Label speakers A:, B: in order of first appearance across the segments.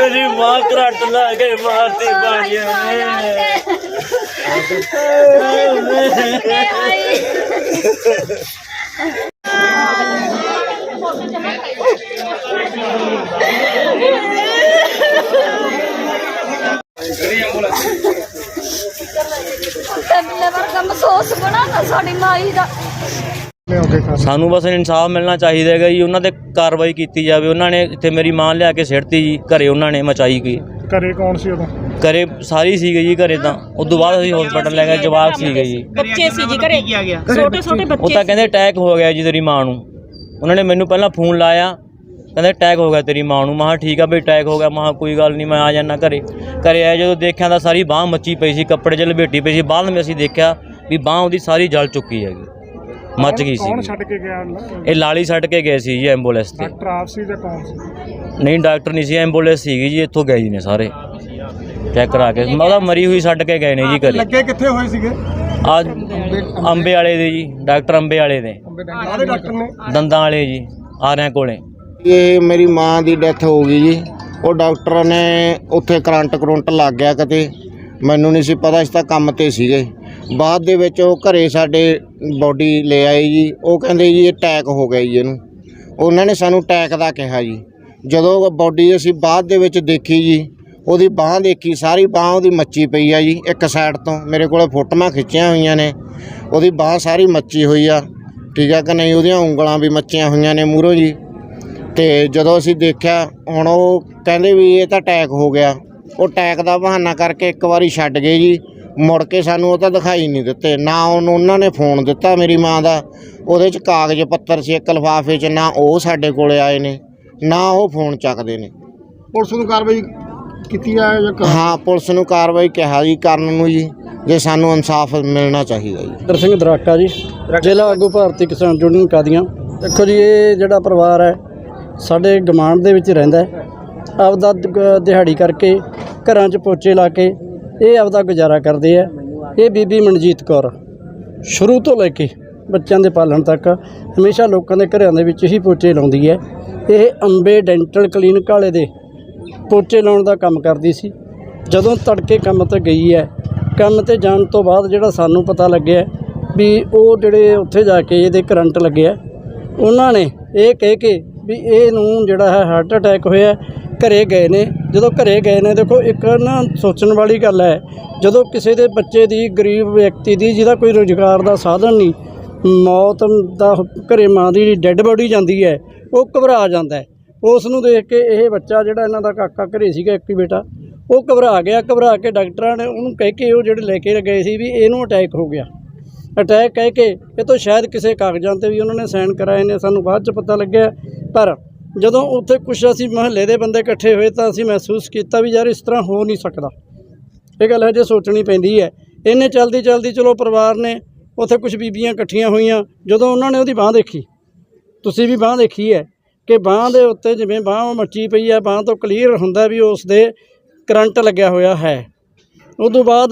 A: ਮੇਰੀ ਮਾਂ ਕਰੰਟ ਲਾ ਕੇ ਮਾਰਤੀ ਬਾਣੀਆਂ ਨੇ।
B: ਤੇਰੇ ਵਰਗਾ ਮਹਿਸੂਸ ਬਣਾਤਾ ਸਾਡੀ ਮਾਈ ਦਾ।
A: ਸਾਨੂੰ ਬਸ ਇਨਸਾਫ ਮਿਲਣਾ ਚਾਹੀਦਾ ਹੈਗਾ ਜੀ। ਉਹਨਾਂ ਤੇ ਕਾਰਵਾਈ ਕੀਤੀ ਜਾਵੇ। ਉਹਨਾਂ ਨੇ ਇੱਥੇ ਮੇਰੀ ਮਾਂ ਲਿਆ ਕੇ ਸਿੱਟਤੀ ਜੀ। ਘਰੇ ਉਹਨਾਂ ਨੇ ਮਚਾਈ ਗਈ।
C: ਘਰੇ ਕੌਣ ਸੀ ਉਦੋਂ?
A: ਘਰੇ ਸਾਰੀ ਸੀਗੇ ਜੀ ਘਰੇ ਤਾਂ। ਉਸ ਤੋਂ ਬਾਅਦ ਅਸੀਂ ਹਸਪੀਟਲ ਲੈ ਗਏ ਜਵਾਬ ਸੀਗੇ ਜੀ।
D: ਬੱਚੇ ਸੀ ਜੀ ਘਰੇ। ਛੋਟੇ ਛੋਟੇ
A: ਉਹ
D: ਬੱਚੇ
A: ਤਾਂ ਕਹਿੰਦੇ ਅਟੈਕ ਹੋ ਗਿਆ ਜੀ ਤੇਰੀ ਮਾਂ ਨੂੰ। ਉਹਨਾਂ ਨੇ ਮੈਨੂੰ ਪਹਿਲਾਂ ਫੋਨ ਲਾਇਆ। ਕਹਿੰਦੇ ਅਟੈਕ ਹੋ ਗਿਆ ਤੇਰੀ ਮਾਂ ਨੂੰ। ਮੈਂ ਠੀਕ ਆ ਬਈ ਅਟੈਕ ਹੋ ਗਿਆ। ਮੈਂ ਕਿਹਾ ਕੋਈ ਗੱਲ ਨਹੀਂ ਮੈਂ ਆ ਜਾਣਾ ਘਰੇ। ਘਰੇ ਆਇਆ ਜਦੋਂ ਦੇਖਿਆ ਤਾਂ ਸਾਰੀ ਬਾਹ ਮੱਚੀ ਪਈ ਸੀ ਕੱਪੜੇ 'ਚ ਲਪੇਟੀ ਪਈ ਸੀ। ਬਾਅਦ ਵਿੱਚ ਅਸੀਂ ਦੇਖਿਆ ਵੀ ਬਾਹ ਉਹਦੀ ਸਾਰੀ ਜਲ ਚੁੱਕੀ ਹੈਗੀ। ਮੱਚ ਗਈ
C: ਕੌਣ
A: ਸੀ
C: ਛੱਡ ਕੇ ਗਿਆ
A: ਇਹ ਲਾਲੀ ਛੱਡ ਕੇ ਗਏ ਸੀ ਜੀ ਐਂਬੂਲੈਂਸ ਤੇ।
C: ਡਾਕਟਰ ਆਪ ਸੀ ਜਾਂ ਕੌਣ ਸੀ?
A: ਨਹੀਂ ਡਾਕਟਰ ਨਹੀਂ ਸੀ ਐਂਬੂਲੈਂਸ ਸੀਗੀ ਜੀ ਇੱਥੋਂ ਗਏ ਜੀ ਨੇ ਸਾਰੇ। ਚੈੱਕ ਕਰਾ ਕੇ। ਉਹਦਾ ਮਰੀ ਹੋਈ ਛੱਡ ਕੇ ਗਏ ਨੇ ਜੀ ਘਰੇ।
C: ਲੱਗੇ ਕਿੱਥੇ ਹੋਏ ਸੀਗੇ?
A: ਆ ਅੰਬੇ ਵਾਲੇ ਦੇ ਜੀ ਡਾਕਟਰ ਅੰਬੇ ਵਾਲੇ ਦੇ।
C: ਆਦੇ ਡਾਕਟਰ। ਨੇ?
A: ਦੰਦਾਂ ਵਾਲੇ ਜੀ ਆਰਿਆਂ ਕੋਲੇ।
E: ਇਹ ਮੇਰੀ ਮਾਂ ਦੀ ਡੈਥ ਹੋ ਗਈ ਜੀ। ਉਹ ਡਾਕਟਰ ਨੇ ਉੱਥੇ ਕਰੰਟ ਕਰੰਟ ਲੱਗ ਗਿਆ ਕਿਤੇ। ਮੈਨੂੰ ਨਹੀਂ ਸੀ ਪਤਾ ਇਸ ਤਾਂ ਕੰਮ ਤੇ ਸੀਗੇ। ਬਾਅਦ ਦੇ ਵਿੱਚ ਉਹ ਘਰੇ ਸਾਡੇ ਬੋਡੀ ਲੈ ਆਏ ਜੀ। ਉਹ ਕਹਿੰਦੇ ਜੀ ਇਹ ਅਟੈਕ ਹੋ ਗਿਆ ਜੀ ਇਹਨੂੰ। ਉਹਨਾਂ ਨੇ ਸਾਨੂੰ ਅਟੈਕ ਦਾ ਕਿਹਾ ਜੀ। ਜਦੋਂ ਬੋਡੀ ਅਸੀਂ ਬਾਅਦ ਦੇ ਵਿੱਚ ਦੇਖੀ ਜੀ, ਉਹਦੀ ਬਾਹ ਦੇਖੀ, ਸਾਰੀ ਬਾਹ ਉਹਦੀ ਮੱਚੀ ਪਈ ਆ ਜੀ, ਇੱਕ ਸਾਈਡ ਤੋਂ। ਮੇਰੇ ਕੋਲੇ ਫੋਟੋਆਂ ਖਿੱਚੀਆਂ ਹੋਈਆਂ ਨੇ। ਉਹਦੀ ਬਾਹ ਸਾਰੀ ਮੱਚੀ ਹੋਈ ਆ। ਠੀਕ ਆ ਕਿ ਨਹੀਂ? ਉਹਦੀਆਂ ਉਂਗਲਾਂ ਵੀ ਮੱਚੀਆਂ ਹੋਈਆਂ ਨੇ ਮੂਹਰੋਂ ਜੀ। ਤੇ ਜਦੋਂ ਅਸੀਂ ਦੇਖਿਆ, ਹੁਣ ਉਹ ਕਹਿੰਦੇ ਵੀ ਇਹ ਤਾਂ ਅਟੈਕ ਹੋ ਗਿਆ। ਉਹ ਅਟੈਕ ਦਾ ਬਹਾਨਾ ਕਰਕੇ ਇੱਕ ਵਾਰੀ ਛੱਡ ਗਏ ਜੀ। ਮੁੜ ਕੇ ਸਾਨੂੰ ਉਹ ਤਾਂ ਦਿਖਾਈ ਨਹੀਂ ਦਿੱਤੇ। ਨਾ ਉਹਨੂੰ ਉਹਨਾਂ ਨੇ ਫੋਨ ਦਿੱਤਾ ਮੇਰੀ ਮਾਂ ਦਾ। ਉਹਦੇ 'ਚ ਕਾਗਜ਼ ਪੱਤਰ ਸੀ ਇੱਕ ਲਿਫਾਫੇ 'ਚ ਨਾ ਉਹ ਸਾਡੇ ਕੋਲੇ ਆਏ ਨੇ ਨਾ ਉਹ ਫੋਨ ਚੱਕਦੇ ਨੇ।
C: ਪੁਲਿਸ ਨੂੰ ਕਾਰਵਾਈ ਕੀਤੀ ਆ ਜਾਂ
E: ਹਾਂ ਪੁਲਿਸ ਨੂੰ ਕਾਰਵਾਈ ਕਿਹਾ ਜੀ ਕਰਨ ਨੂੰ ਜੀ ਜੇ ਸਾਨੂੰ ਇਨਸਾਫ ਮਿਲਣਾ ਚਾਹੀਦਾ ਜੀ।
F: ਦਰ ਸਿੰਘ ਦਰਾਕਾ ਜੀ ਜ਼ਿਲ੍ਹਾ ਆਗੂ ਭਾਰਤੀ ਕਿਸਾਨ ਯੂਨੀਅਨ ਕਾਦੀਆਂ। ਦੇਖੋ ਜੀ ਇਹ ਜਿਹੜਾ ਪਰਿਵਾਰ ਹੈ ਸਾਡੇ ਗਮਾਂਡ ਦੇ ਵਿੱਚ ਰਹਿੰਦਾ ਹੈ। ਆਪਦਾ ਦ- ਦਿਹਾੜੀ ਕਰਕੇ ਘਰਾਂ 'ਚ ਪੋਚੇ ਲਾ ਕੇ ਇਹ ਆਪਦਾ ਗੁਜ਼ਾਰਾ ਕਰਦੇ ਹੈ ਇਹ ਬੀਬੀ ਮਨਜੀਤ ਕੌਰ, ਸ਼ੁਰੂ ਤੋਂ ਲੈ ਕੇ ਬੱਚਿਆਂ ਦੇ ਪਾਲਣ ਤੱਕ ਹਮੇਸ਼ਾ ਲੋਕਾਂ ਦੇ ਘਰਾਂ ਦੇ ਵਿੱਚ ਹੀ ਪੋਚੇ ਲਾਉਂਦੀ ਹੈ। ਇਹ ਅੰਬੇ ਡੈਂਟਲ ਕਲੀਨਿਕ ਵਾਲੇ ਦੇ ਪੋਚੇ ਲਾਉਣ ਦਾ ਕੰਮ ਕਰਦੀ ਸੀ। ਜਦੋਂ ਤੜਕੇ ਕੰਮ ਤੇ ਗਈ ਹੈ, ਕੰਮ ਤੇ ਜਾਣ ਤੋਂ ਬਾਅਦ ਜਿਹੜਾ ਸਾਨੂੰ ਪਤਾ ਲੱਗਿਆ ਵੀ ਉਹ ਜਿਹੜੇ ਉੱਥੇ ਜਾ ਕੇ ਇਹਦੇ ਕਰੰਟ ਲੱਗਿਆ ਉਹਨਾਂ ਨੇ ਇਹ ਕਹਿ ਕੇ ਵੀ ਇਹਨੂੰ ਜਿਹੜਾ ਹੈ ਹਾਰਟ ਅਟੈਕ ਹੋਇਆ। ਘਰੇ ਗਏ ਨੇ। ਜਦੋਂ ਘਰੇ ਗਏ ਨੇ, ਦੇਖੋ, ਇੱਕ ਨਾ ਸੋਚਣ ਵਾਲੀ ਗੱਲ ਹੈ, ਜਦੋਂ ਕਿਸੇ ਦੇ ਬੱਚੇ ਦੀ, ਗਰੀਬ ਵਿਅਕਤੀ ਦੀ, ਜਿਹਦਾ ਕੋਈ ਰੋਜ਼ਗਾਰ ਦਾ ਸਾਧਨ ਨਹੀਂ, ਮੌਤ ਦਾ ਘਰੇ ਮਾਂ ਦੀ ਡੈੱਡ ਬੋਡੀ ਜਾਂਦੀ ਹੈ, ਉਹ ਘਬਰਾ ਜਾਂਦਾ ਹੈ। ਉਸ ਨੂੰ ਦੇਖ ਕੇ ਇਹ ਬੱਚਾ ਜਿਹੜਾ ਇਹਨਾਂ ਦਾ ਕਾਕਾ ਘਰੇ ਸੀਗਾ, ਇੱਕ ਬੇਟਾ, ਉਹ ਘਬਰਾ ਗਿਆ। ਘਬਰਾ ਕੇ ਡਾਕਟਰਾਂ ਨੇ ਉਹਨੂੰ ਕਹਿ ਕੇ ਉਹ ਜਿਹੜੇ ਲੈ ਕੇ ਗਏ ਸੀ ਵੀ ਇਹਨੂੰ ਅਟੈਕ ਹੋ ਗਿਆ। ਅਟੈਕ ਕਹਿ ਕੇ, ਇਹ ਤੋਂ ਸ਼ਾਇਦ ਕਿਸੇ ਕਾਗਜ਼ਾਂ ਤੇ ਵੀ ਉਹਨਾਂ ਨੇ ਸਾਈਨ ਕਰਾਏ ਨੇ, ਸਾਨੂੰ ਬਾਅਦ ਚ ਪਤਾ ਲੱਗਿਆ। ਪਰ ਜਦੋਂ ਉੱਥੇ ਕੁਝ ਅਸੀਂ ਮਹੱਲੇ ਦੇ ਬੰਦੇ ਇਕੱਠੇ ਹੋਏ ਤਾਂ ਅਸੀਂ ਮਹਿਸੂਸ ਕੀਤਾ ਵੀ ਯਾਰ ਇਸ ਤਰ੍ਹਾਂ ਹੋ ਨਹੀਂ ਸਕਦਾ। ਇਹ ਗੱਲ ਹਜੇ ਸੋਚਣੀ ਪੈਂਦੀ ਹੈ। ਇਹਨੇ ਚਲਦੀ ਚਲਦੀ ਚਲੋ ਪਰਿਵਾਰ ਨੇ ਉੱਥੇ ਕੁਝ ਬੀਬੀਆਂ ਇਕੱਠੀਆਂ ਹੋਈਆਂ, ਜਦੋਂ ਉਹਨਾਂ ਨੇ ਉਹਦੀ ਬਾਹ ਦੇਖੀ। ਤੁਸੀਂ ਵੀ ਬਾਹ ਦੇਖੀ ਹੈ ਕਿ ਬਾਹ ਦੇ ਉੱਤੇ ਜਿਵੇਂ ਬਾਹ ਮੱਚੀ ਪਈ ਹੈ, ਬਾਹ ਤੋਂ ਕਲੀਅਰ ਹੁੰਦਾ ਵੀ ਉਸ ਦੇ ਕਰੰਟ ਲੱਗਿਆ ਹੋਇਆ ਹੈ। ਉਸ ਤੋਂ ਬਾਅਦ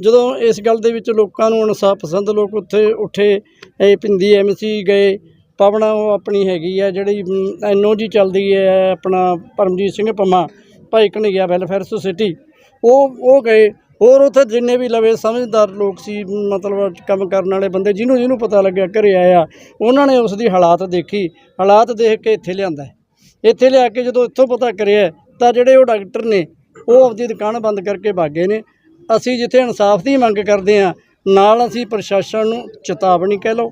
F: ਜਦੋਂ ਇਸ ਗੱਲ ਦੇ ਵਿੱਚ ਲੋਕਾਂ ਨੂੰ ਇਨਸਾਫ ਪਸੰਦ ਲੋਕ ਉੱਥੇ ਉੱਠੇ, ਇਹ ਪਿੰਦੀ ਐਮਸੀ ਗਏ ਪਵਣਾ ਉਹ ਆਪਣੀ ਹੈਗੀ ਆ, ਜਿਹੜੀ ਐਨਓ ਜੀ ਚੱਲਦੀ ਹੈ ਆਪਣਾ ਪਰਮਜੀਤ ਸਿੰਘ ਪੰਮਾ, ਭਾਈ ਕਨਈਆ ਵੈਲਫੇਅਰ ਸੁਸਾਇਟੀ। ਉਹ ਉਹ ਗਏ, ਹੋਰ ਉੱਥੇ ਜਿੰਨੇ ਵੀ ਲਵੇ ਸਮਝਦਾਰ ਲੋਕ ਸੀ, ਮਤਲਬ ਕੰਮ ਕਰਨ ਵਾਲੇ ਬੰਦੇ, ਜਿਹਨੂੰ ਜਿਹਨੂੰ ਪਤਾ ਲੱਗਿਆ ਘਰੇ ਆਇਆ, ਉਹਨਾਂ ਨੇ ਉਸ ਦੀ ਹਾਲਾਤ ਦੇਖੀ। ਹਾਲਾਤ ਦੇਖ ਕੇ ਇੱਥੇ ਲਿਆਂਦਾ ਇੱਥੇ ਲਿਆ ਕੇ ਜਦੋਂ ਇੱਥੋਂ ਪਤਾ ਕਰਿਆ, ਤਾਂ ਜਿਹੜੇ ਉਹ ਡਾਕਟਰ ਨੇ, ਉਹ ਆਪਦੀ ਦੁਕਾਨ ਬੰਦ ਕਰਕੇ ਭਾਗੇ ਨੇ। ਅਸੀਂ ਜਿੱਥੇ ਇਨਸਾਫ ਦੀ ਮੰਗ ਕਰਦੇ ਹਾਂ, ਨਾਲ ਅਸੀਂ ਪ੍ਰਸ਼ਾਸਨ ਨੂੰ ਚੇਤਾਵਨੀ ਕਹਿ ਲਓ।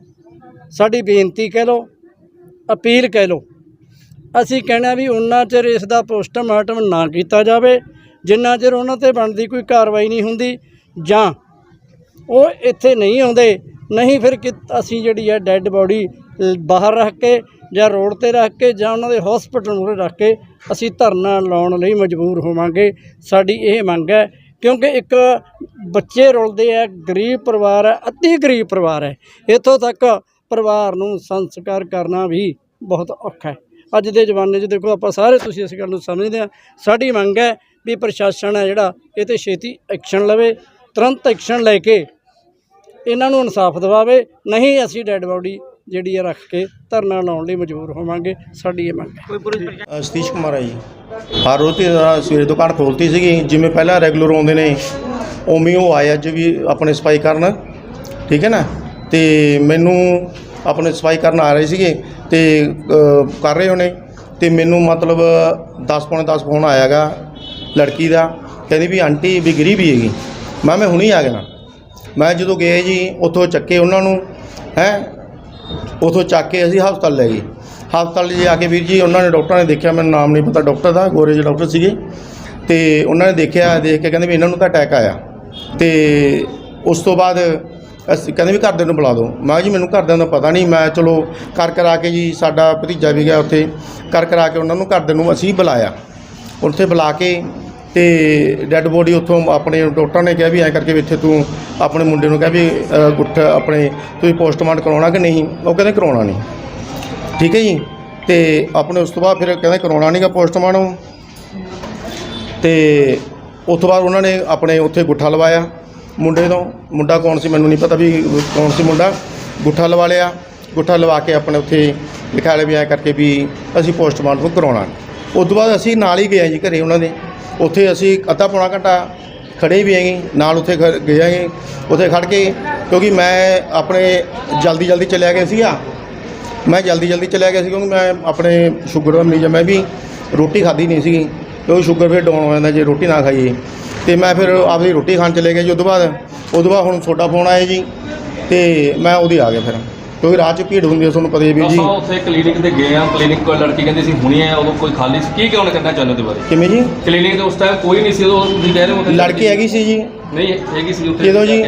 F: ਸਾਡੀ ਬੇਨਤੀ ਕਹਿ ਲਓ, ਅਪੀਲ ਕਹਿ ਲਓ। ਅਸੀਂ ਕਹਿਣਾ ਵੀ ਉਹਨਾਂ ਚਿਰ ਇਸ ਦਾ ਪੋਸਟਮਾਰਟਮ ਨਾ ਕੀਤਾ ਜਾਵੇ, ਜਿੰਨਾ ਚਿਰ ਉਹਨਾਂ ਤੇ ਬਣਦੀ ਕੋਈ ਕਾਰਵਾਈ ਨਹੀਂ ਹੁੰਦੀ, ਜਾਂ ਉਹ ਇੱਥੇ ਨਹੀਂ ਆਉਂਦੇ, ਨਹੀਂ ਫਿਰ ਕਿ ਅਸੀਂ ਜਿਹੜੀ ਹੈ ਡੈੱਡ ਬੋਡੀ ਬਾਹਰ ਰੱਖ ਕੇ ਜਾਂ ਰੋਡ ਤੇ ਰੱਖ ਕੇ ਜਾਂ ਉਹਨਾਂ ਦੇ ਹਸਪੀਟਲ ਨੂੰ ਰੱਖ ਕੇ ਅਸੀਂ ਧਰਨਾ ਲਾਉਣ ਲਈ ਮਜਬੂਰ ਹੋਵਾਂਗੇ। ਸਾਡੀ ਇਹ ਮੰਗ ਹੈ, ਕਿਉਂਕਿ ਇੱਕ ਬੱਚੇ ਰੁਲਦੇ ਆ, ਗਰੀਬ ਪਰਿਵਾਰ ਹੈ ਅਤੀ ਗਰੀਬ ਪਰਿਵਾਰ ਹੈ। ਇੱਥੋਂ ਤੱਕ ਪਰਿਵਾਰ ਨੂੰ ਸੰਸਕਾਰ ਕਰਨਾ ਵੀ ਬਹੁਤ ਔਖਾ ਹੈ। ਅੱਜ ਦੇ ਜ਼ਮਾਨੇ 'ਚ ਦੇਖੋ ਆਪਾਂ ਸਾਰੇ ਤੁਸੀਂ ਇਸ ਗੱਲ ਨੂੰ ਸਮਝਦੇ ਆ ਸਾਡੀ ਮੰਗ ਹੈ ਵੀ ਪ੍ਰਸ਼ਾਸਨ ਹੈ ਜਿਹੜਾ ਇਹ ਤੇ ਛੇਤੀ ਐਕਸ਼ਨ ਲਵੇ ਤੁਰੰਤ ਐਕਸ਼ਨ ਲੈ ਕੇ ਇਹਨਾਂ ਨੂੰ ਇਨਸਾਫ ਦਿਵਾਵੇ ਨਹੀਂ ਅਸੀਂ ਡੈੱਡ ਬਾਡੀ ਜਿਹੜੀ ਆ ਰੱਖ ਕੇ ਧਰਨਾ ਲਾਉਣ ਲਈ ਮਜਬੂਰ ਹੋਵਾਂਗੇ ਸਾਡੀ ਇਹ ਮੰਗ ਹੈ।
G: ਸਤੀਸ਼ ਕੁਮਾਰ ਹੈ ਜੀ। ਹਰ ਰੋਜ਼ ਦੀ ਤਰ੍ਹਾਂ ਸਵੇਰੇ ਦੁਕਾਨ ਖੋਲਤੀ ਸੀਗੀ ਜਿਵੇਂ ਪਹਿਲਾਂ ਰੈਗੂਲਰ ਆਉਂਦੇ ਨੇ ਉਵੇਂ ਉਹ ਆਏ ਅੱਜ ਵੀ ਆਪਣੇ ਸਫ਼ਾਈ ਕਰਨ। ਠੀਕ ਹੈ ਨਾ? ਤੇ ਮੈਨੂੰ ਆਪਣੇ ਸਫ਼ਾਈ ਕਰਨ ਆ ਰਹੇ ਸੀਗੇ ਤੇ ਅ, ਕਰ ਰਹੇ ਹੋਣੇ ਤੇ ਮੈਨੂੰ ਮਤਲਬ 10 ਪੌਣੇ 10 ਫੋਨ ਆਇਆਗਾ ਲੜਕੀ ਦਾ ਕਹਿੰਦੀ ਵੀ ਆਂਟੀ ਵੀ ਗਿਰੀ ਵੀ ਹੈਗੀ। ਮੈਂ ਮੈਂ ਹੁਣੀ ਆ ਗਿਆ। ਮੈਂ ਜਦੋਂ ਗਏ ਜੀ ਉੱਥੋਂ ਚੱਕੇ ਉਹਨਾਂ ਨੂੰ ਹੈ? ਉਥੋਂ ਚੱਕ ਕੇ ਅਸੀਂ ਹਸਪਤਾਲ ਲੈ ਗਏ। ਹਸਪਤਾਲ 'ਚ ਜਾ ਕੇ ਵੀਰ ਜੀ ਉਹਨਾਂ ਨੇ ਡਾਕਟਰਾਂ ਨੇ ਦੇਖਿਆ ਮੈਨੂੰ ਨਾਮ ਨਹੀਂ ਪਤਾ ਡਾਕਟਰ ਦਾ ਗੋਰੇ ਜਿਹੇ ਡਾਕਟਰ ਸੀਗੇ। ਤੇ ਉਹਨਾਂ ਨੇ ਦੇਖਿਆ ਦੇਖ ਕੇ ਕਹਿੰਦੇ ਵੀ ਇਹਨਾਂ ਨੂੰ ਤਾਂ ਅਟੈਕ ਆਇਆ। ਤੇ ਉਸ ਤੋਂ ਬਾਅਦ ਅਸੀਂ ਕਹਿੰਦੇ ਵੀ ਘਰਦਿਆਂ ਨੂੰ ਬੁਲਾ ਦਿਓ। ਮੈਂ ਕਿਹਾ ਜੀ, ਮੈਨੂੰ ਘਰਦਿਆਂ ਦਾ ਪਤਾ ਨਹੀਂ, ਮੈਂ ਚਲੋ ਕਰ ਕਰਾ ਕੇ ਜੀ, ਸਾਡਾ ਭਤੀਜਾ ਵੀ ਗਿਆ ਉੱਥੇ। ਕਰ ਕਰਾ ਕੇ ਉਹਨਾਂ ਨੂੰ ਘਰਦਿਆਂ ਨੂੰ ਅਸੀਂ ਬੁਲਾਇਆ। ਉੱਥੇ ਬੁਲਾ ਕੇ ਤੇ ਡੈੱਡ ਬੋਡੀ ਉੱਥੋਂ ਆਪਣੇ ਡਾਕਟਰ ਨੇ ਕਿਹਾ ਵੀ ਐਂ ਕਰਕੇ ਵੀ ਇੱਥੇ ਤੂੰ ਆਪਣੇ ਮੁੰਡੇ ਨੂੰ ਕਿਹਾ ਵੀ ਗੁੱਠ ਆਪਣੇ ਤੁਸੀਂ ਪੋਸਟਮਾਰਟਮ ਕਰਾਉਣਾ ਕਿ ਨਹੀਂ? ਉਹ ਕਹਿੰਦੇ ਕਰਾਉਣਾ ਨਹੀਂ। ਠੀਕ ਹੈ ਜੀ? ਤੇ ਆਪਣੇ ਉਸ ਤੋਂ ਬਾਅਦ ਫਿਰ ਕਹਿੰਦੇ ਕਰਾਉਣਾ ਨਹੀਂਗਾ ਪੋਸਟਮਾਰਟਮ। ਤੇ ਉਸ ਤੋਂ ਬਾਅਦ ਉਹਨਾਂ ਨੇ ਆਪਣੇ ਉੱਥੇ ਗੁੱਠਾ ਲਵਾਇਆ। ਮੁੰਡੇ ਤੋਂ। ਮੁੰਡਾ ਕੌਣ ਸੀ ਮੈਨੂੰ ਨਹੀਂ ਪਤਾ ਵੀ ਕੌਣ ਸੀ ਮੁੰਡਾ। ਗੁੱਠਾ ਲਵਾ ਲਿਆ। ਗੁੱਠਾ ਲਵਾ ਕੇ ਆਪਣੇ ਉੱਥੇ ਲਿਖਾ ਲਿਆ ਵੀ ਐਂ ਕਰਕੇ ਵੀ ਅਸੀਂ ਪੋਸਟਮਾਰਟਮ ਕਰਾਉਣਾ। ਉਸ ਤੋਂ ਬਾਅਦ ਅਸੀਂ ਨਾਲ ਹੀ ਗਏ ਜੀ ਘਰੇ ਉਹਨਾਂ ਦੇ। ਉੱਥੇ ਅਸੀਂ ਅੱਧਾ ਪੌਣਾ ਘੰਟਾ ਖੜੇ ਵੀ ਹੈਗੇ। ਨਾਲ ਉੱਥੇ ਖ- ਗਏ ਹੈਗੇ। ਉੱਥੇ ਖੜ ਕੇ ਕਿਉਂਕਿ ਮੈਂ ਆਪਣੇ ਜਲਦੀ ਜਲਦੀ ਚਲਿਆ ਗਿਆ ਸੀਗਾ। ਮੈਂ ਜਲਦੀ ਜਲਦੀ ਚਲਿਆ ਗਿਆ ਸੀ ਕਿਉਂਕਿ ਮੈਂ ਆਪਣੇ ਸ਼ੂਗਰ ਦਾ ਮਰੀਜ਼ ਮੈਂ ਵੀ ਰੋਟੀ ਖਾਧੀ ਨਹੀਂ ਸੀਗੀ। ਕਿਉਂਕਿ ਸ਼ੂਗਰ ਫਿਰ ਡਾਊਨ ਹੋ ਜਾਂਦਾ ਜੇ ਰੋਟੀ ਨਾ ਖਾਈਏ। ਤੇ ਮੈਂ ਫਿਰ ਆਪਦੀ ਰੋਟੀ ਖਾਣ ਚਲੇ ਗਿਆ ਜੀ ਉਦੋਂ ਬਾਅਦ। ਉਦੋਂ ਬਾਅਦ ਹੁਣ ਤੁਹਾਡਾ ਫੋਨ ਆਇਆ ਜੀ ਤੇ ਮੈਂ ਉਹਦੀ ਆ ਗਿਆ ਫਿਰ। ਕਿਉਂਕਿ ਰਾਹ 'ਚ ਭੀੜ ਹੁੰਦੀ ਹੈ ਤੁਹਾਨੂੰ ਪਤਾ ਹੀ ਹੈ ਵੀਰ ਜੀ।
H: ਆਪਾਂ ਉੱਥੇ ਕਲੀਨਿਕ ਤੇ ਗਏ ਆ ਕਲੀਨਿਕ ਕੋਲ ਲੜਕੀ ਕਹਿੰਦੀ ਸੀ ਹੁਣੀ ਆਇਆ ਉਦੋਂ ਕੋਈ ਖਾਲੀ ਸੀ। ਕੀ ਕਿਉਂ ਕਰਨਾ ਚਾਹੁੰਦੇ ਉਹਦੇ ਬਾਰੇ?
G: ਕਿਵੇਂ ਜੀ?
H: ਕਲੀਨਿਕ ਤੇ ਉਸ ਟਾਈਮ ਕੋਈ ਨਹੀਂ ਸੀ ਉਦੋਂ ਤੁਸੀਂ ਕਹਿ ਰਹੇ ਹੋ ਉੱਥੇ
G: ਲੜਕੀ ਹੈਗੀ ਸੀ ਜੀ।
H: ਨਹੀਂ ਹੈਗੀ ਸੀ ਉੱਥੇ।
G: ਕਿਦੋਂ ਜੀ?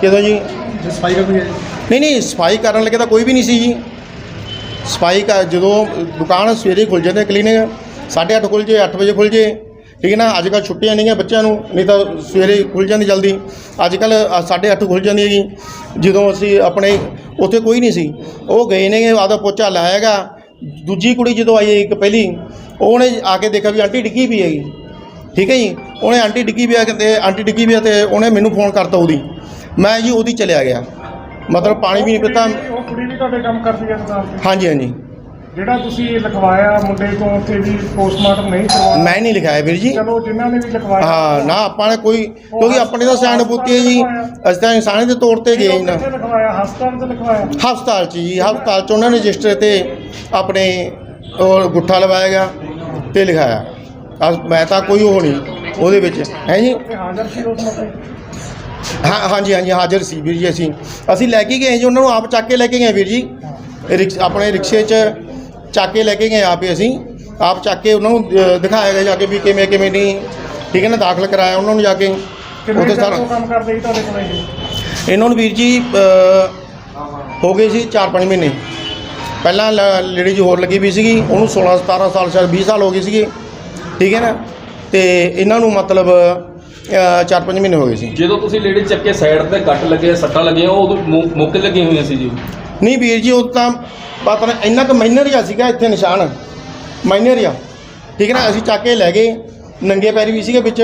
G: ਕਿਦੋਂ ਜੀ?
C: ਸਫ਼ਾਈ ਕਰਨੀ ਹੈ
G: ਨਹੀਂ ਨਹੀਂ ਸਫ਼ਾਈ ਕਰਨ ਲੱਗੇ ਤਾਂ ਕੋਈ ਵੀ ਨਹੀਂ ਸੀ ਜੀ। ਸਫ਼ਾਈ ਕਰ ਜਦੋਂ ਦੁਕਾਨ ਸਵੇਰੇ ਖੁੱਲ ਜਾਂਦੇ ਕਲੀਨਿਕ 8:30 ਖੁੱਲ ਜੇ 8 ਵਜੇ ਖੁੱਲ ਜੇ। ਠੀਕ ਹੈ ਨਾ? ਅੱਜ ਕੱਲ੍ਹ ਛੁੱਟੀਆਂ ਨਹੀਂ ਹੈ ਬੱਚਿਆਂ ਨੂੰ ਨਹੀਂ ਤਾਂ ਸਵੇਰੇ ਖੁੱਲ ਜਾਂਦੀ ਜਲਦੀ। ਅੱਜ ਕੱਲ੍ਹ 8:30 ਖੁੱਲ ਜਾਂਦੀ ਹੈਗੀ। ਜਦੋਂ ਅਸੀਂ ਆਪਣੇ ਉੱਥੇ ਕੋਈ ਨਹੀਂ ਸੀ। ਉਹ ਗਏ ਨੇ ਆਪਦਾ ਪੋਚਾ ਲਾਇਆਗਾ ਦੂਜੀ ਕੁੜੀ ਜਦੋਂ ਆਈ ਇੱਕ ਪਹਿਲੀ ਉਹਨੇ ਆ ਕੇ ਦੇਖਿਆ ਵੀ ਆਂਟੀ ਡਿੱਗੀ ਵੀ ਹੈਗੀ। ਠੀਕ ਹੈ ਜੀ? ਉਹਨੇ ਆਂਟੀ ਡਿੱਗੀ ਵੀ ਆ ਕਹਿੰਦੇ ਆਂਟੀ ਡਿੱਗੀ ਵੀ ਆ ਤੇ ਉਹਨੇ ਮੈਨੂੰ ਫੋਨ ਕਰਤਾ ਉਹਦੀ। ਮੈਂ ਜੀ ਉਹਦੀ ਚਲਿਆ ਗਿਆ। ਮਤਲਬ ਪਾਣੀ ਵੀ ਨਹੀਂ ਪੀਤਾ।
C: ਉਹ ਕੁੜੀ ਵੀ ਤੁਹਾਡੇ ਕੰਮ ਕਰਦੀ ਹੈ ਤੇ
G: ਹਾਂਜੀ ਹਾਂਜੀ।
C: ਜਿਹੜਾ ਤੁਸੀਂ ਲਿਖਵਾਇਆ ਮੁੰਡੇ ਤੋਂ ਉੱਥੇ ਵੀ ਪੋਸਟਮਾਰਟਮ ਨਹੀਂ ਕਰਵਾਇਆ?
G: ਮੈਂ ਨਹੀਂ ਲਿਖਾਇਆ ਵੀਰ ਜੀ।
C: ਚਲੋ ਜਿਨ੍ਹਾਂ ਨੇ ਵੀ ਲਿਖਵਾਇਆ।
G: ਹਾਂ ਨਾ ਆਪਾਂ ਨੇ ਕੋਈ ਕਿਉਂਕਿ ਆਪਣੀ ਤਾਂ ਸਿਆਣਪੁੱਤੀ ਹੈ ਜੀ। ਅਸੀਂ ਤਾਂ ਇਨਸਾਨੀ ਦੇ ਤੌਰ ਤੇ ਗਏ ਨਾ।
C: ਲਿਖਵਾਇਆ? ਹਸਪਤਾਲ ਤੇ ਲਿਖਵਾਇਆ?
G: ਹਸਪਤਾਲ 'ਚ ਜੀ ਹਸਪਤਾਲ 'ਚ ਉਹਨਾਂ ਨੇ ਰਜਿਸਟਰ ਤੇ ਆਪਣੇ ਉਹ ਗੁੱਠਾ ਲਵਾਇਆ ਗਿਆ ਤੇ ਲਿਖਾਇਆ। ਮੈਂ ਤਾਂ ਕੋਈ ਉਹ ਨਹੀਂ ਉਹਦੇ ਵਿੱਚ। ਹੈ ਜੀ?
C: ਹਾਜ਼ਰ ਸੀ ਉਸ ਮੌਕੇ?
G: ਹਾਂ ਹਾਂਜੀ ਹਾਂਜੀ ਹਾਜ਼ਰ ਸੀ ਵੀਰ ਜੀ ਅਸੀਂ। ਅਸੀਂ ਲੈ ਕੇ ਗਏ ਜੀ ਉਹਨਾਂ ਨੂੰ ਆਪ ਚੱਕ ਕੇ ਲੈ ਕੇ ਗਏ ਵੀਰ ਜੀ। ਰਿਕਸ਼ ਆਪਣੇ ਰਿਕਸ਼ੇ 'ਚ ਚੱਕ ਕੇ ਲੈ ਕੇ ਗਏ ਆਪੇ ਅਸੀਂ। ਆਪ ਚੱਕ ਕੇ ਉਹਨਾਂ ਨੂੰ ਦਿਖਾਇਆ ਗਿਆ ਜਾ ਕੇ ਵੀ ਕਿਵੇਂ ਕਿਵੇਂ ਨਹੀਂ। ਠੀਕ ਹੈ ਨਾ ਦਾਖਲ ਕਰਾਇਆ ਉਹਨਾਂ ਨੂੰ ਜਾ ਕੇ। ਉੱਥੇ
C: ਤੋਂ
G: ਸਾਰਾ
C: ਕੰਮ ਕਰਦੇ ਸੀ ਤੁਹਾਡੇ ਕੋਲ ਇਹ?
G: ਇਹਨਾਂ ਨੂੰ ਵੀਰ ਜੀ ਹੋ ਗਏ ਸੀ 4-5 ਮਹੀਨੇ। ਪਹਿਲਾਂ ਲੇਡੀ ਜੀ ਹੋਰ ਲੱਗੀ ਵੀ ਸੀਗੀ ਉਹਨੂੰ 16 17 ਸਾਲ ਸ਼ਾਇਦ 20 ਸਾਲ ਹੋ ਗਏ ਸੀਗੇ। ਠੀਕ ਹੈ ਨਾ? ਤੇ ਇਹਨਾਂ ਨੂੰ ਮਤਲਬ 4-5 ਮਹੀਨੇ ਹੋ ਗਏ ਸੀ।
H: ਜਦੋਂ ਤੁਸੀਂ ਲੇਡੀ ਚੱਕੇ ਸਾਈਡ ਤੇ ਕੱਟ ਲੱਗੇ ਸੱਟਾਂ ਲੱਗੀਆਂ ਉਹ ਉਦੋਂ ਮੌ- ਮੌਕੇ ਲੱਗੀਆਂ ਹੋਈਆਂ ਸੀ ਜੀ?
G: ਨਹੀਂ ਵੀਰ ਜੀ ਉਹ ਤਾਂ ਪਤਾ ਨਹੀਂ ਇੰਨਾ ਕੁ ਮਾਈਨਰ ਜਿਹਾ ਸੀਗਾ ਇੱਥੇ ਨਿਸ਼ਾਨ। ਮਾਈਨਰ ਜਿਹਾ। ਠੀਕ ਹੈ ਨਾ ਅਸੀਂ ਚੱਕ ਕੇ ਲੈ ਗਏ ਨੰਗੇ ਪੈਰੀ ਵੀ ਸੀਗੇ ਵਿੱਚ।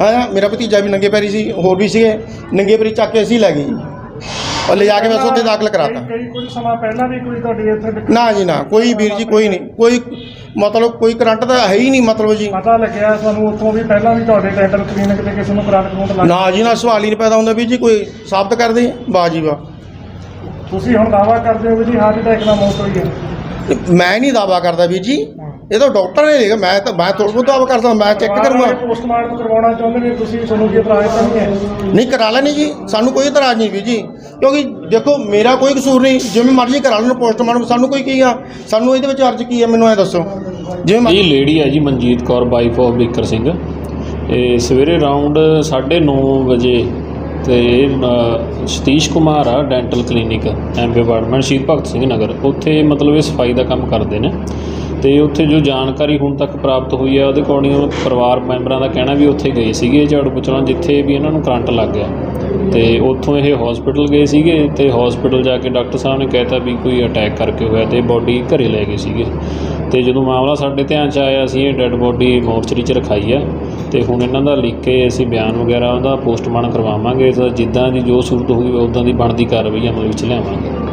G: ਹਾਂ ਮੇਰਾ ਭਤੀਜਾ ਵੀ ਨੰਗੇ ਪੈਰੀ ਸੀ ਹੋਰ ਵੀ ਸੀਗੇ। ਨੰਗੇ ਪੈਰੀ ਚੱਕ ਕੇ ਅਸੀਂ ਲੈ ਗਏ। ਜੀ ਔਰ ਲਿਜਾ ਕੇ ਬਸ ਉੱਥੇ ਦਾਖਲ ਕਰਾਤਾ।
C: ਕਈ ਕਈ ਕੁਝ ਸਮਾਂ ਪਹਿਲਾਂ ਵੀ ਕੋਈ ਤੁਹਾਡੀ ਇੱਥੇ
G: ਨਾ ਜੀ ਨਾ ਕੋਈ ਵੀਰ ਜੀ ਕੋਈ ਨਹੀਂ। ਕੋਈ ਮਤਲਬ ਕੋਈ ਕਰੰਟ ਤਾਂ ਹੈ ਹੀ ਨਹੀਂ ਮਤਲਬ ਜੀ।
C: ਪਤਾ ਲੱਗਿਆ ਤੁਹਾਨੂੰ ਉੱਥੋਂ ਵੀ ਪਹਿਲਾਂ ਵੀ ਤੁਹਾਡੇ ਡੈਂਟਲ ਕਲੀਨਿਕ ਤੇ ਕਿਸੇ ਨੂੰ ਕਰੰਟ ਕਰੰਟ ਲੱਗ
G: ਨਾ ਜੀ ਨਾ ਸਵਾਲ ਹੀ ਨਹੀਂ ਪੈਦਾ ਹੁੰਦਾ ਵੀਰ ਜੀ ਕੋਈ ਸਾਬਤ ਕਰਦੇ ਵਾਹ ਜੀ ਵਾਹ
C: ਤੁਸੀਂ ਹੁਣ ਦਾਵਾ ਕਰਦੇ ਹੋ ਵੀ ਜੀ ਹਾਰਟ ਅਟੈਕ ਨਾਲ ਮੌਤ ਹੋਈ ਹੈ।
G: ਮੈਂ ਨਹੀਂ ਦਾਵਾ ਕਰਦਾ ਵੀਰ ਜੀ। ਇਹ ਤਾਂ ਡਾਕਟਰ ਨੇ ਦੇਖਿਆ ਮੈਂ ਤਾਂ ਮੈਂ ਥੋੜਾ ਦਾਵਾ ਕਰਦਾ ਮੈਂ ਚੈੱਕ ਕਰੂੰਗਾ
C: ਪੋਸਟਮਾਰਟਮ ਕਰਵਾਉਣਾ ਚਾਹੁੰਦੇ ਨੇ ਤੁਸੀਂ ਤੁਹਾਨੂੰ ਕੀ ਇਤਰਾਜ਼ ਤਾਂ ਨਹੀਂ ਹੈ
G: ਨਹੀਂ ਕਰਾ ਲੈਣੀ ਜੀ ਸਾਨੂੰ ਕੋਈ ਇਤਰਾਜ਼ ਨਹੀਂ ਵੀਰ ਜੀ। ਕਿਉਂਕਿ ਦੇਖੋ ਮੇਰਾ ਕੋਈ ਕਸੂਰ ਨਹੀਂ ਜਿਵੇਂ ਮਰਜ਼ੀ ਕਰਾ ਲੈਣ ਪੋਸਟਮਾਰਟਮ ਸਾਨੂੰ ਕੋਈ ਕੀ ਆ? ਸਾਨੂੰ ਇਹਦੇ ਵਿੱਚ ਅਰਜ਼ ਕੀ ਹੈ ਮੈਨੂੰ ਇਹ ਦੱਸੋ। ਜਿਵੇਂ
I: ਇਹ ਲੇਡੀ ਹੈ ਜੀ ਮਨਜੀਤ ਕੌਰ ਵਾਈਫ ਆਫ ਬਿਕਰ ਸਿੰਘ। ਇਹ ਸਵੇਰੇ ਅਰਾਊਂਡ 9:30 ਵਜੇ ਤੇ ਸਤੀਸ਼ ਕੁਮਾਰ ਆ ਡੈਂਟਲ ਕਲੀਨਿਕ ਐਮਪੀ ਅਪਾਰਟਮੈਂਟ ਸ਼ਹੀਦ ਭਗਤ ਸਿੰਘ ਨਗਰ। ਉੱਥੇ ਮਤਲਬ ਇਹ ਸਫ਼ਾਈ ਦਾ ਕੰਮ ਕਰਦੇ ਨੇ। ਤੇ ਉੱਥੇ ਜੋ ਜਾਣਕਾਰੀ ਹੁਣ ਤੱਕ ਪ੍ਰਾਪਤ ਹੋਈ ਹੈ ਉਹਦੇ ਅਕੋਰਡਿੰਗ ਪਰਿਵਾਰ ਮੈਂਬਰਾਂ ਦਾ ਕਹਿਣਾ ਵੀ ਉੱਥੇ ਗਏ ਸੀਗੇ ਝਾੜੂ ਪੁੱਛਣਾ ਜਿੱਥੇ ਵੀ ਇਹਨਾਂ ਨੂੰ ਕਰੰਟ ਲੱਗ ਗਿਆ। ਤੇ ਉੱਥੋਂ ਇਹ ਹਸਪੀਟਲ ਗਏ ਸੀਗੇ ਤੇ ਹਸਪੀਟਲ ਜਾ ਕੇ ਡਾਕਟਰ ਸਾਹਿਬ ਨੇ ਕਹਿਤਾ ਵੀ ਕੋਈ ਅਟੈਕ ਕਰਕੇ ਹੋਇਆ ਤੇ ਬੋਡੀ ਘਰੇ ਲੈ ਗਏ ਸੀਗੇ। ਤੇ ਜਦੋਂ ਮਾਮਲਾ ਸਾਡੇ ਧਿਆਨ 'ਚ ਆਇਆ, ਅਸੀਂ ਇਹ ਡੈੱਡ ਬੋਡੀ ਮੋਰਚਰੀ 'ਚ ਰਖਾਈ ਆ ਤੇ ਹੁਣ ਇਹਨਾਂ ਦਾ ਲਿਖ ਕੇ ਅਸੀਂ ਬਿਆਨ ਵਗੈਰਾ ਉਹਦਾ ਪੋਸਟਮਾਰਟਮ ਕਰਵਾਵਾਂਗੇ ਤਾਂ ਜਿੱਦਾਂ ਦੀ ਜੋ ਸੂਰਤ ਹੋਈ ਉਦਾਂ ਦੀ ਬਣਦੀ ਕਾਰਵਾਈ ਅਮਲ ਵਿੱਚ ਲਿਆਵਾਂਗੇ।